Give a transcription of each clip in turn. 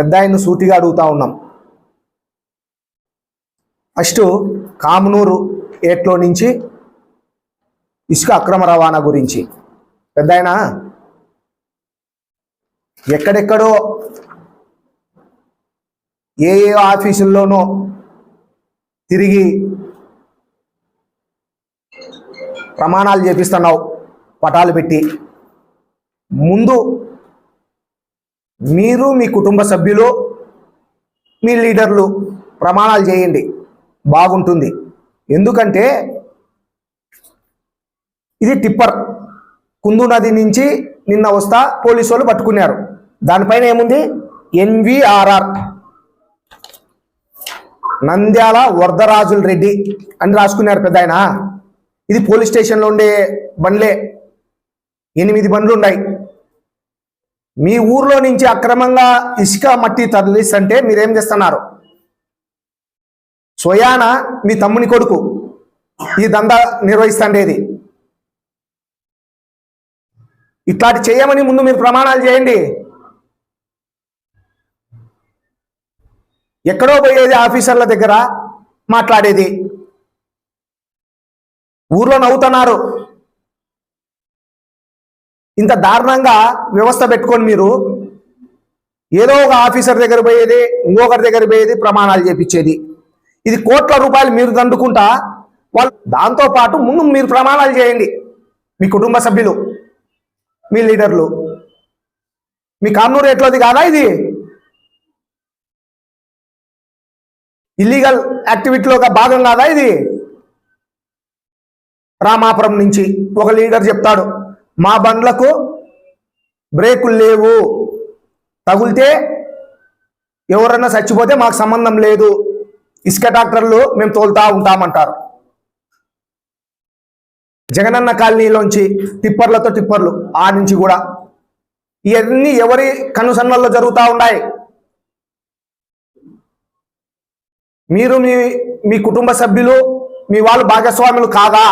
పెద్ద ఆయన్ను సూటిగా అడుగుతా ఉన్నాం. ఫస్ట్ కామనూరు ఏట్లో నుంచి ఇసుక అక్రమ రవాణా గురించి. పెద్ద ఆయన? ఎక్కడెక్కడో ఏ ఏ ఆఫీసుల్లోనో తిరిగి ప్రమాణాలు చేపిస్తున్నావు పటాలు పెట్టి. ముందు మీరు మీ కుటుంబ సభ్యులు మీ లీడర్లు ప్రమాణాలు చేయండి. బాగుంటుంది. ఎందుకంటే ఇది టిప్పర్. కుందు నది నుంచి నిన్న వస్తా పోలీసు వాళ్ళు పట్టుకున్నారు. దానిపైన ఏముంది? ఎన్విఆర్ఆర్. నంద్యాల వరదరాజుల రెడ్డి అని రాసుకున్నారు పెద్ద ఆయన ఇది పోలీస్ స్టేషన్లో ఉండే బండ్లే. ఎనిమిది బండ్లు ఉన్నాయి. మీ ఊర్లో నుంచి అక్రమంగా ఇసుక మట్టి తరలిస్తుంటే మీరేం చేస్తున్నారు? స్వయాన మీ తమ్ముని కొడుకు ఈ దందా నిర్వహిస్తుండేది. ఇట్లాంటి చేయమని ముందు మీరు ప్రమాణాలు చేయండి. ఎక్కడో పోయేది ఆఫీసర్ల దగ్గర మాట్లాడేది. ఊర్లో నవ్వుతున్నారు. ఇంత దారుణంగా వ్యవస్థ పెట్టుకొని మీరు ఏదో ఒక ఆఫీసర్ దగ్గర పోయేది ఇంకొకరి దగ్గర పోయేది ప్రమాణాలు చేపించేది. ఇది కోట్ల రూపాయలు మీరు దండుకుంటా వాళ్ళు దాంతో పాటు ముందు మీరు ప్రమాణాలు చేయండి. మీ కుటుంబ సభ్యులు మీ లీడర్లు. మీ కామ్నూరు ఎట్లోది కాదా ఇది? ఇల్లీగల్ యాక్టివిటీలో ఒక భాగం కాదా ఇది? రామాపురం నుంచి ఒక లీడర్ చెప్తాడు. మా బండ్లకు బ్రేకులు లేవు. తగులితే ఎవరన్నా చచ్చిపోతే మాకు సంబంధం లేదు. ఇసుక డాక్టర్లు మేము తోలుతా ఉంటామంటారు. జగనన్న కాలనీలోంచి టిప్పర్లతో టిప్పర్లు ఆ నుంచి కూడా ఇవన్నీ ఎవరి కనుసన్నల్లో జరుగుతూ ఉన్నాయి? మీరు మీ మీ కుటుంబ సభ్యులు మీ వాళ్ళు భాగస్వాములు కాదా?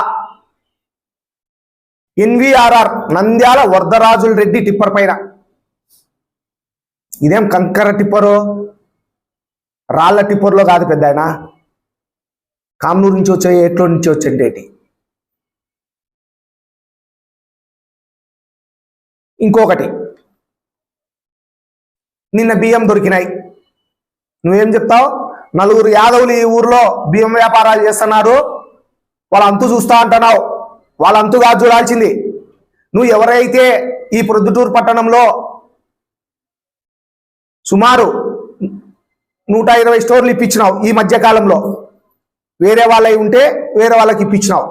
ఎన్విఆర్ఆర్ నంద్యాల వరదరాజుల రెడ్డి టిప్పర్ పైన. ఇదేం కంకర టిప్పరు? రాళ్ళ టిప్పర్లో కాదు పెద్ద ఆయన కామ్నూరు నుంచి వచ్చే ఎట్లో నుంచి వచ్చేటి ఇంకొకటి. నిన్న బియ్యం దొరికినాయి. నువ్వేం చెప్తావు? నలుగురు యాదవులు ఈ ఊర్లో బియ్యం వ్యాపారాలు చేస్తున్నారు. వాళ్ళ అంతు చూస్తా అంటున్నావు. వాళ్ళంతుగా చూడాల్సింది. నువ్వు ఎవరైతే ఈ ప్రొద్దుటూరు పట్టణంలో సుమారు నూట ఇరవై స్టోర్లు ఇప్పించినావు ఈ మధ్యకాలంలో వేరే వాళ్ళవి ఉంటే వేరే వాళ్ళకి ఇప్పించినావు.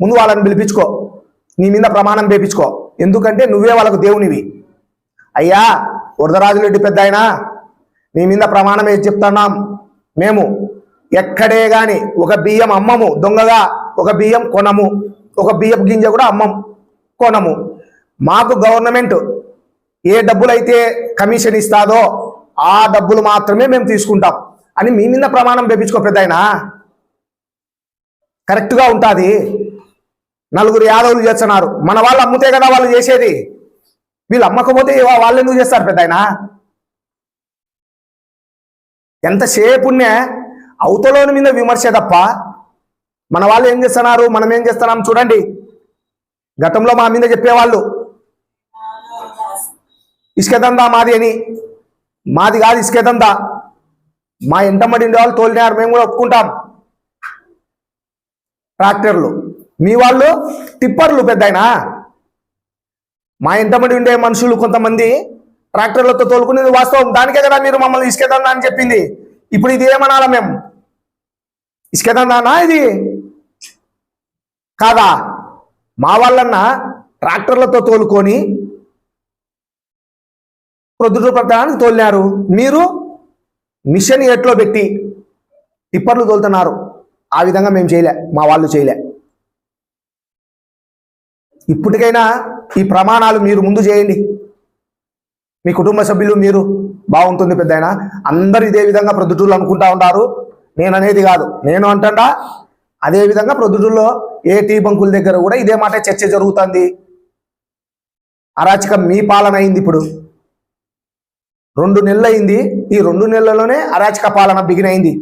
ముందు వాళ్ళని పిలిపించుకో. నీ మీద ప్రమాణం వేపించుకో ఎందుకంటే నువ్వే వాళ్ళకు దేవునివి. అయ్యా వరదరాజులెడ్డి పెద్ద ఆయన నీ మీద ప్రమాణం ఏ చెప్తున్నాం? మేము ఎక్కడే కానీ ఒక బియ్యం అమ్మము దొంగగా ఒక బియ్యం కొనము. ఒక బియ్యపు గింజ కూడా అమ్మం కొనము. మాకు గవర్నమెంట్ ఏ డబ్బులైతే కమిషన్ ఇస్తాదో ఆ డబ్బులు మాత్రమే మేము తీసుకుంటాం. అని మీ మీద ప్రమాణం పెంపించుకో పెద్ద కరెక్ట్గా ఉంటుంది. నలుగురు యాదవులు చేస్తున్నారు. మన వాళ్ళు అమ్ముతే కదా వాళ్ళు చేసేది. వీళ్ళు అమ్మకపోతే వాళ్ళు ఎందుకు చేస్తారు పెద్ద ఆయన ఎంతసేపునే అవతలోని మీద విమర్శ తప్ప మన వాళ్ళు ఏం చేస్తున్నారు? మనం ఏం చేస్తున్నాం? చూడండి. గతంలో మా మీద చెప్పేవాళ్ళు. ఇసుక దందా మాది అని. మాది కాదు ఇసుకదందా మా ఎంటమ్మడి ఉండే వాళ్ళు తోలినారు. మేము కూడా ఒప్పుకుంటాం. ట్రాక్టర్లు. మీ వాళ్ళు టిప్పర్లు పెద్దయినా? మా ఇంటమడి ఉండే మనుషులు కొంతమంది ట్రాక్టర్లతో తోలుకునేది వాస్తవం. దానికే కదా మీరు మమ్మల్ని ఇసుకెదందా అని చెప్పింది. ఇప్పుడు ఇది ఏమనాలా మేము? ఇసుకెదందానా ఇది? కాదా? మా వాళ్ళన్న ట్రాక్టర్లతో తోలుకొని ప్రొద్దుట పట్టడానికి తోలినారు. మీరు మిషన్ ఎట్లో పెట్టి టిప్పర్లు తోలుతున్నారు. ఆ విధంగా మేము చేయలే మా వాళ్ళు చేయలే. ఇప్పటికైనా ఈ ప్రమాణాలు మీరు ముందు చేయండి. మీ కుటుంబ సభ్యులు మీరు బాగుంటుంది పెద్ద అందరు ఇదే విధంగా ప్రొద్దుటూరులు అనుకుంటా ఉంటారు నేను అనేది కాదు. నేను అంటా అదే విధంగా ప్రొద్దుటూరులో ఏ టీ బంకుల దగ్గర కూడా ఇదే మాట చర్చ జరుగుతుంది. అరాచకం మీ పాలన అయింది ఇప్పుడు. రెండు నెలలు అయింది ఈ రెండు నెలల్లోనే అరాచక పాలన బిగినైంది.